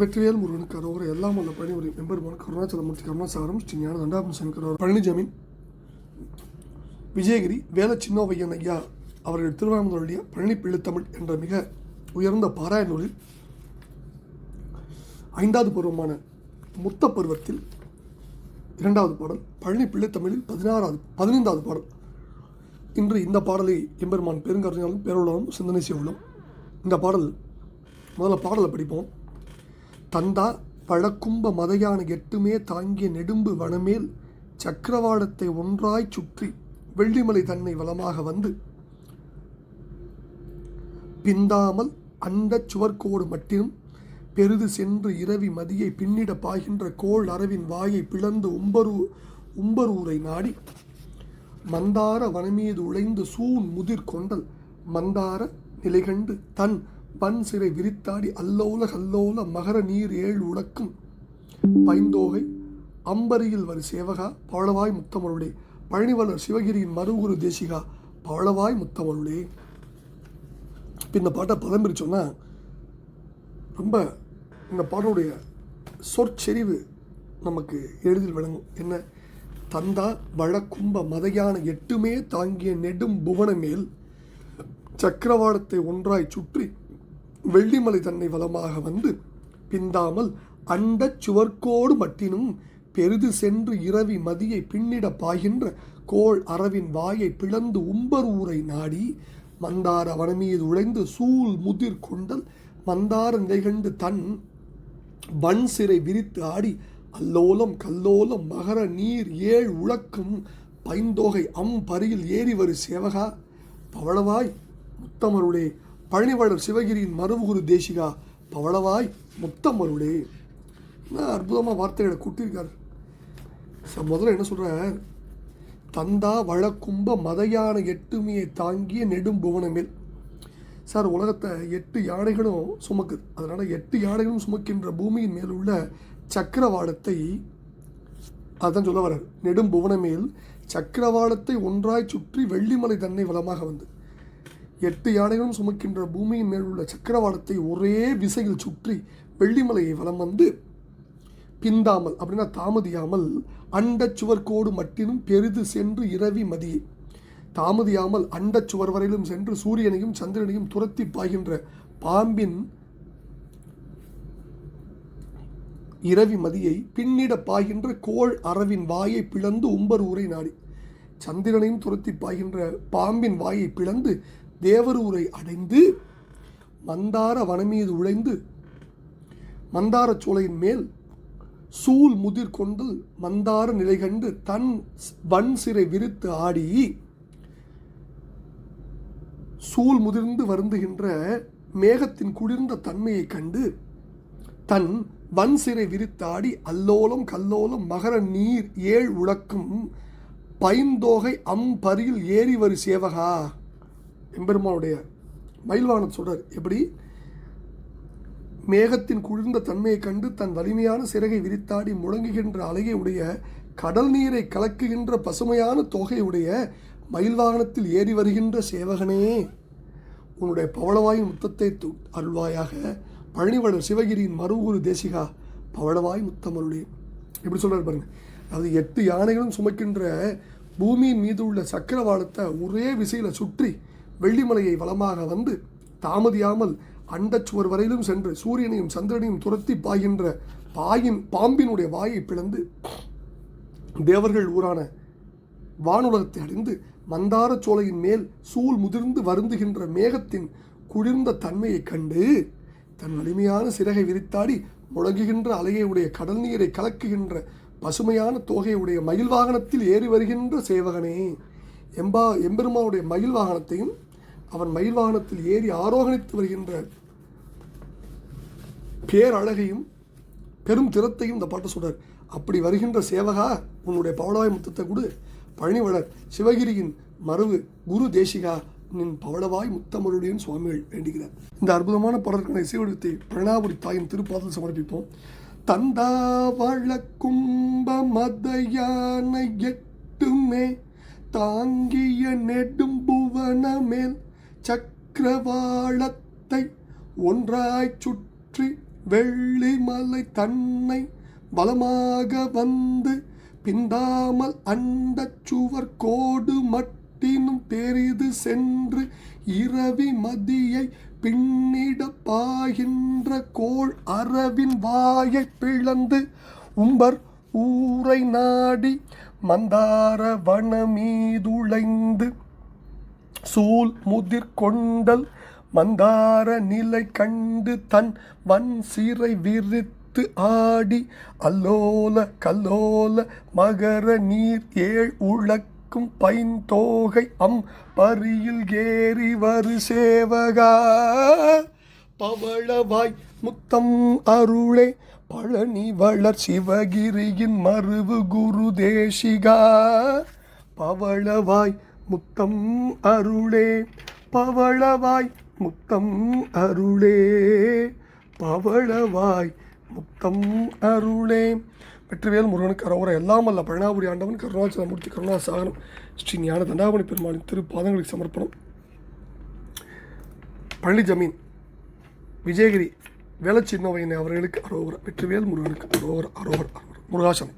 வெற்றிவேல் முருகனுக்கு அரோகர எல்லாம் உள்ள பழனி ஒரு எம்பெருமான் கருணாச்சலமூர்த்தி கருணாசாரம் ஸ்ரீ ஞான தண்டாபன் சங்கர் விஜயகிரி வேல சின்னோவையன் ஐயா அவர்கள் திருவாரூருடைய பழனி பிள்ளைத்தமிழ் என்ற மிக உயர்ந்த பாராய நூலில் ஐந்தாவது பருவமான முத்த பருவத்தில் இரண்டாவது பாடல் பழனி பிள்ளைத்தமிழில் பதினாறாவது பதினைந்தாவது பாடல். இன்று இந்த பாடலை எம்பெருமான் பெருங்கருணையாலும் பேருள்ளவும் சிந்தனை செய்யுள்ளோம் இந்த பாடல் முதல்ல பாடலை படிப்போம். தந்தா பழக்கும்ப மதையான எட்டுமே தாங்கிய நெடும்பு வனமேல் சக்கரவாடத்தை ஒன்றாய் சுற்றி வெள்ளிமலை தன்னை வளமாக வந்து பிந்தாமல் அண்டச் சுவர்கோடு மட்டிலும் பெரிது சென்று இரவி மதியை பின்னிட பாய்கின்ற கோள் அரவின் வாயை பிளந்து உம்பரு உம்பரூரை நாடி மந்தார வனமீது உழைந்து சூன் முதிர் கொண்டல் மந்தார நிலைகண்டு தன் பன் சிறை விரித்தாடி அல்லோல கல்லோல மகர நீர் ஏழு உடக்கும் பைந்தோகை அம்பரியில் வரு சேவகா பவளவாய் முத்தமருளே. பழனிவளர் சிவகிரியின் மறுகுரு தேசிகா பவளவாய் முத்தமருளே. இப்போ இந்த பாட்டை பதம் பிரிச்சோன்னா ரொம்ப இந்த பாடலுடைய சொற்செறிவு நமக்கு எளிதில் விளங்கும் என்ன? தந்தா வழக்கும்ப மதையான எட்டுமே தாங்கிய நெடும் புவன மேல் சக்கரவாளத்தை ஒன்றாய் சுற்றி வெள்ளிமலை தன்னை வளமாக வந்து பிந்தாமல் அண்டச் சுவர்க்கோடு மட்டினும் பெரிது சென்று இரவி மதியை பின்னிட பாய்கின்ற கோள் அரவின் வாயை பிளந்து உம்பர் ஊரை நாடி மந்தார வனமீது உழைந்து சூழ் முதிர் கொண்டல் மந்தார நிலைகண்டு தன் வன் சிறை விரித்து ஆடி அல்லோலம் கல்லோலம் மகர நீர் ஏழ் உழக்கும் பைந்தோகை அம்பரியில் ஏறி வரு சேவகா பவளவாய் முத்தமருளே பழனிவாளர் சிவகிரியின் மருவுகுரு தேசிகா பவளவாய் முத்தமருளே என்ன அற்புதமாக வார்த்தைகளை கூட்டியிருக்கார். ச- முதல்ல என்ன சொல்கிறார் தந்தா வழக்கும்ப மதையான எட்டுமையை தாங்கிய நெடும் புவனமேல். சார் உலகத்தை எட்டு யானைகளும் சுமக்குது. அதனால் எட்டு யானைகளும் சுமக்கின்ற பூமியின் மேல் உள்ள சக்கரவாளத்தை அதான் சொல்ல வர்றார் நெடும் புவனமேல் சக்கரவாளத்தை ஒன்றாய் சுற்றி வெள்ளிமலை தன்னை வளமாக வந்து. எட்டு யானைகளும் சுமக்கின்ற பூமியின் மேல் உள்ள சக்கரவாளத்தை ஒரே விசையில் சுற்றி வெள்ளிமலையை வலம் வந்து பிந்தாமல் அப்படின்னா தாமதியாமல் அண்ட சுவர்கோடு மட்டினும் பெரிது சென்று இரவி மதியை. தாமதியாமல் அண்ட சுவர் வரையிலும் சென்று சூரியனையும் சந்திரனையும் துரத்தி பாய்கின்ற பாம்பின் இரவி மதியை பின்னிட பாய்கின்ற கோள் அரவின் வாயை பிளந்து உம்பர் ஊரை நாடி. சந்திரனையும் துரத்தி பாய்கின்ற பாம்பின் வாயை பிளந்து தேவரூரை அடைந்து மந்தார வனமீது உழைந்து மந்தாரச் சோலையின் மேல் சூல் முதிர் கொண்டு மந்தார நிலை கண்டு தன் வன் சிறை விரித்து ஆடி சூல் முதிர்ந்து வருந்துகின்ற மேகத்தின் குளிர்ந்த தன்மையைக் கண்டு தன் வன் சிறை விரித்தாடி அல்லோலம் கல்லோலம் மகர நீர் ஏழ் உழக்கும் பைந்தோகை அம்பரியில் ஏறி வரு சேவகா. எம்பெருமானுடைய மயில்வானம் சொல்கிறார் எப்படி? மேகத்தின் குளிர்ந்த தன்மையைக் கண்டு தன் வலிமையான சிறகை விரித்தாடி முழங்குகின்ற அலையை உடைய கடல் நீரை கலக்குகின்ற பசுமையான தொகையுடைய மயில் வாகனத்தில் ஏறி வருகின்ற சேவகனே உன்னுடைய பவளவாயின் முத்தத்தை து அருள்வாயாக. பழனிவளர் சிவகிரியின் மறுகுரு தேசிகா பவளவாய் முத்தமருளே. இப்படி சொல்கிறார் பாருங்க அதாவது எட்டு யானைகளும் சுமக்கின்ற பூமியின் மீது உள்ள சக்கரவாளத்தை ஒரே விசையில் சுற்றி வெள்ளிமலையை வளமாக வந்து தாமதியாமல் அண்டச்சுவர் வரையிலும் சென்று சூரியனையும் சந்திரனையும் துரத்தி பாய்கின்ற பாயின் பாம்பினுடைய வாயை பிளந்து தேவர்கள் ஊரான வானுலகத்தை அடைந்து மந்தார சோலையின் மேல் சூழ் முதிர்ந்து வருந்துகின்ற மேகத்தின் குளிர்ந்த தன்மையைக் கண்டு தன் வலிமையான சிறகை விரித்தாடி முழங்குகின்ற அலையை கடல் நீரை கலக்குகின்ற பசுமையான தோகையுடைய மயில் வாகனத்தில் ஏறி வருகின்ற சேவகனே. எம்பா எம்பெருமானுடைய மயில் வாகனத்தையும் அவன் மயில் வாகனத்தில் ஏறி ஆரோகணித்து வருகின்ற பேரழகையும் பெரும் திறத்தையும் இந்த பாட்டு சொல்றார். அப்படி வருகின்ற சேவகா உன்னுடைய பவளவாய் முத்தத்தை கொடு. பழனிவளர் சிவகிரியின் மரபு குரு தேசிகா நின் பவளவாய் முத்தமருடையன் சுவாமிகள் வேண்டுகிறார். இந்த அற்புதமான பாடலுக்கான இசைவடிவத்தை பிரணாபுரி தாயின் திருப்பாதல் சமர்ப்பிப்போம். தந்தாவள கும்ப மதயான எட்டுமே தாங்கிய நெடும் புவன மேல் சக்கரவாளத்தை ஒன்றாய் சுற்றி வெள்ளிமலை தன்னை பலமாக வந்து பிந்தாமல் அண்ட சுவர் கோடு மட்டினும் பெரிது சென்று இரவி மதியை பின்னிட பாகின்ற கோள் அரவின் வாயை பிளந்து உம்பர் ஊரை நாடி மந்தார மீதுளைந்து சூல் முதிர் கொண்டல் மந்தார நிலை கண்டு தன் வன் சிறை விரித்து ஆடி அல்லோல கல்லோல மகர நீர் ஏழ் உழக்கும் பைந்தோகை அம் பரியில் ஏறி வரு சேவகா. பவளவாய் முத்தம் அருளே பழனி வளர் சிவகிரியின் மருவு குரு தேசிகா. பவளவாய் முத்தம் அருளே பவளவாய் முத்தம் அருளே பவளவாய் முத்தம் அருளே. வெற்றிவேல் முருகனுக்கு அரோவர எல்லாம் அல்ல. பழனாபுரி ஆண்டவன் கருணாச்சலமூர்த்தி கருணாசாகனம் ஸ்ரீ ஞான தண்டாபணி பெருமாளின் திருப்பாதங்களுக்கு சமர்ப்பணம். பழனி ஜமீன் விஜயகிரி வேலச்சின்னவையனை அவர்களுக்கு அரோவர வெற்றிவேல் முருகனுக்கு அரோவர அரோகர் அரோகர் முருகாசனம்.